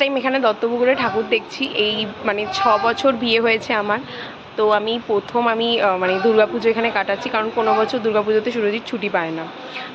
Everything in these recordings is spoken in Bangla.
টাইম এখানে দত্তপুকুরে ঠাকুর দেখছি। এই মানে ছ বছর বিয়ে হয়েছে আমার। তো আমি প্রথম আমি মানে দুর্গাপুজো এখানে কাটাচ্ছি, কারণ কোনো বছর দুর্গাপুজোতে সুরজিৎ ছুটি পায় না।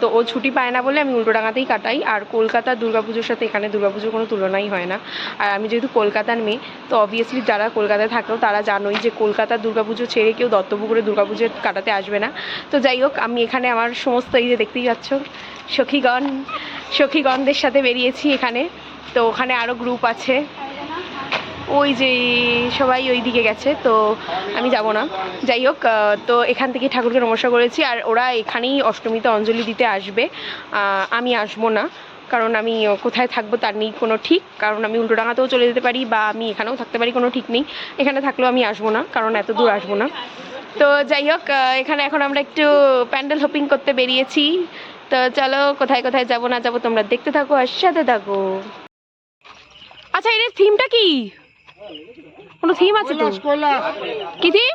তো ও ছুটি পায় না বলে আমি উল্টোডাঙাতেই কাটাই। আর কলকাতার দুর্গাপুজোর সাথে এখানে দুর্গাপুজোর কোনো তুলনাই হয় না। আর আমি যেহেতু কলকাতার মেয়ে, তো অবভিয়াসলি যারা কলকাতায় থাকেও তারা জানোই যে কলকাতার দুর্গাপুজো ছেড়ে কেউ দত্তপুকুরে দুর্গাপুজো কাটাতে আসবে না। তো যাই হোক, আমি এখানে আমার সমস্ত এই যে দেখতেই পাচ্ছ, সখীগণ, সখীগণদের সাথে বেরিয়েছি এখানে। তো ওখানে আরও গ্রুপ আছে। ওই যে সবাই ওই দিকে গেছে, তো আমি যাব না। যাই হোক তো এখান থেকে ঠাকুরকে নমস্কার করেছি, আর ওরা এখানেই অষ্টমীতে অঞ্জলি দিতে আসবে। আমি আসব না, কারণ আমি কোথায় থাকব তার নেই কোনো ঠিক, কারণ আমি উল্টোডাঙাতেও চলে যেতে পারি বা আমি এখানেও থাকতে পারি, কোনো ঠিক নেই। এখানে থাকলেও আমি আসব না, কারণ এত দূর আসব না। তো যাই হোক এখানে এখন আমরা একটু প্যান্ডেল হপিং করতে বেরিয়েছি। তো চলো, কোথায় কোথায় যাব না যাব তোমরা দেখতে থাকো আর সাথে থাকো। আচ্ছা এর থিমটা কি? কোনো থিম আছে তো? কি থিম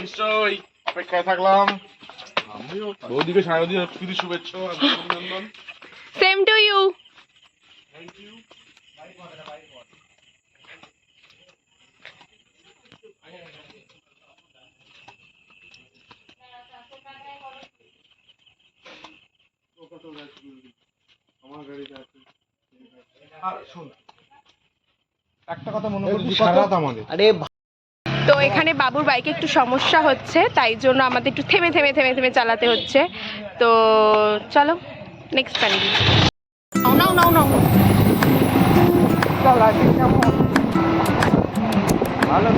নিশ্চয়ই। অপেক্ষায় থাকলাম। বৌদিকে সারাদিন প্রীতি শুভেচ্ছা সেম টু ইউ একটা কথা মনে সারা আমাদের। আরে তো এখানে বাবুর বাইকে একটু সমস্যা হচ্ছে তাই জন্য আমাদের একটু থেমে থেমে থেমে থেমে চালাতে হচ্ছে। তো চলো নেক্সট প্যান্ডেল নাও নাও নাও ভালো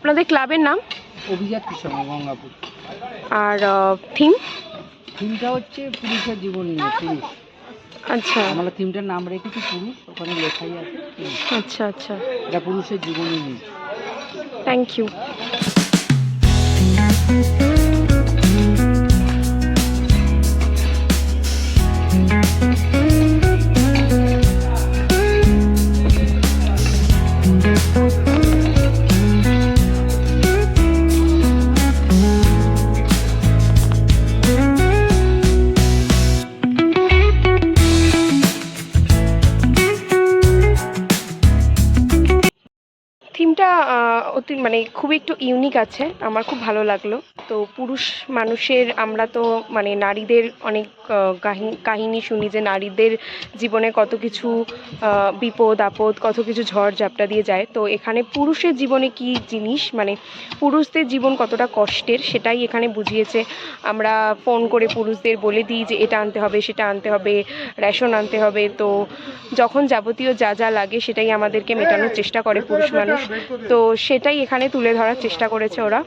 আপনাদের ক্লাবের নাম? অভিজাত কৃষক গঙ্গাপুর। আর থিম থিমটা হচ্ছে পুরুষের জীবন নিয়ে পুরুষ। আচ্ছা। আমরা থিমটার নাম রেখেছি পুরুষ ওখানে লেখাই আছে আচ্ছা আচ্ছা। এটা পুরুষের জীবনী নিয়ে। থ্যাংক ইউ অতি মানে খুবই একটু ইউনিক আছে, আমার খুব ভালো লাগল। তো পুরুষ মানুষের, আমরা তো মানে নারীদের অনেক কাহিনী শুনি যে নারীদের জীবনে কত কিছু বিপদ, আপদ, কত কিছু ঝড়, ঝাপটা দিয়ে যায়। তো এখানে পুরুষের জীবনে কি জিনিস? মানে পুরুষদের জীবন কতটা কষ্টের, সেটাই এখানে বুঝিয়েছে। আমরা ফোন করে পুরুষদের বলে দিই যে এটা আনতে হবে, সেটা আনতে হবে রেশন আনতে হবে। তো যখন যাবতীয় যা যা লাগে, সেটাই আমাদেরকে মেটানোর চেষ্টা করে পুরুষ মানুষ। তো সেটাই এখানে তুলে ধরার চেষ্টা করেছে ওরা।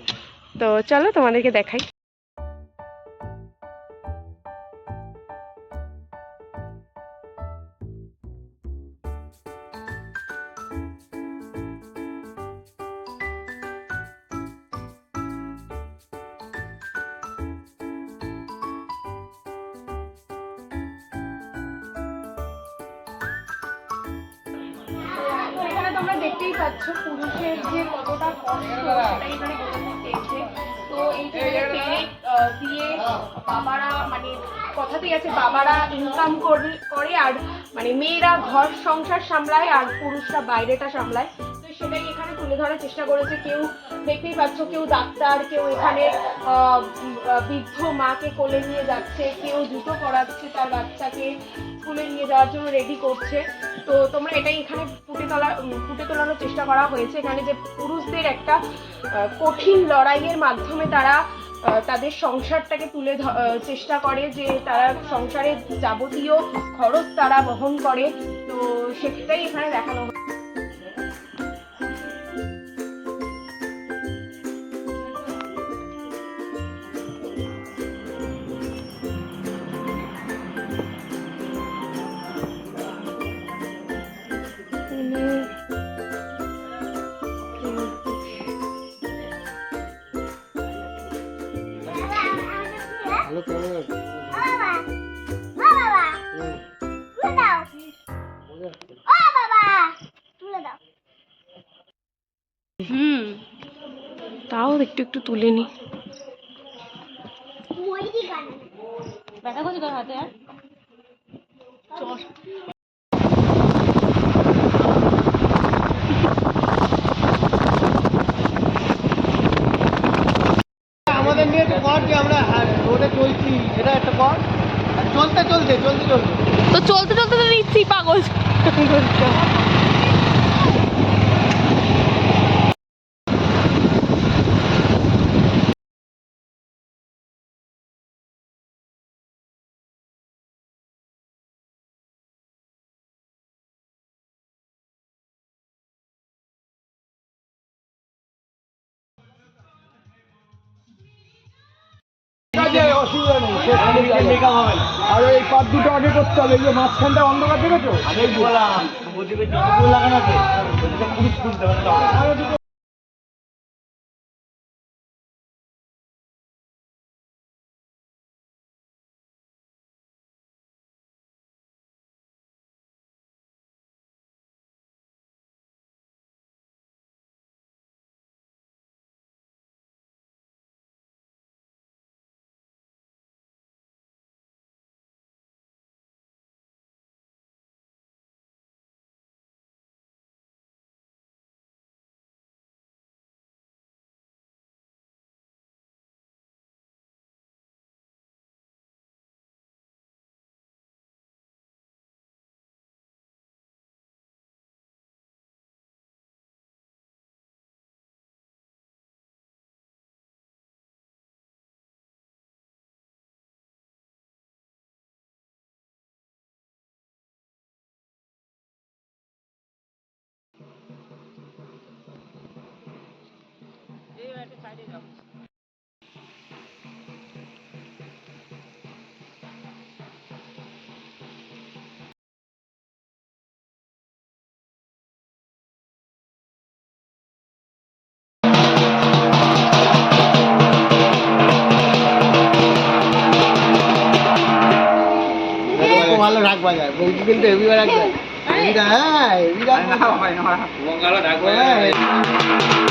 তো চলো তোমাদেরকে দেখাই। দেখতেই পাচ্ছ পুরুষের যে কতটা কষ্ট সেটা এখানে বোঝাতে চেয়েছে তো এই যে দিয়ে বাবারা মানে কথাতেই আছে বাবারা ইনকাম করে আর মানে মেয়েরা ঘর সংসার সামলায় আর পুরুষরা বাইরেটা সামলায়। তো সেটাই এখানে তুলে ধরার চেষ্টা করেছে। কেউ দেখতেই পাচ্ছ কেউ ডাক্তার কেউ এখানে আহ, বৃদ্ধ মাকে কোলে নিয়ে যাচ্ছে কেউ জুতো পরাচ্ছে তার বাচ্চাকে। স্কুলে নিয়ে যাওয়ার জন্য রেডি করছে। তো তোমরা এটাই এখানে ফুটে তোলা ফুটে তোলানোর চেষ্টা করা হয়েছে। এখানে যে পুরুষদের একটা কঠিন লড়াইয়ের মাধ্যমে তারা তাদের সংসারটাকে তুলে চেষ্টা করে যে তারা সংসারের যাবতীয় খরচ তারা বহন করে। তো সেটাই এখানে দেখানো একটু একটু তুলে নি। আমাদের নিয়ে তো কর যে আমরা রোডে চলছি এটা একটা কর চলতে চলতে চলতে চলতে তো চলতে চলতে তো নিচ্ছি পাগল। আর এই পাত দুটো আগে করতে হবে এই যে মাঝখানটা অন্ধকার দেখেছ? বললাম আছে ভালো রাগ বাজায় বৌদি কিন্তু হেভিবার রাখবে হেভিটা হ্যাঁ হেভিটা মঙ্গলা ডাকবে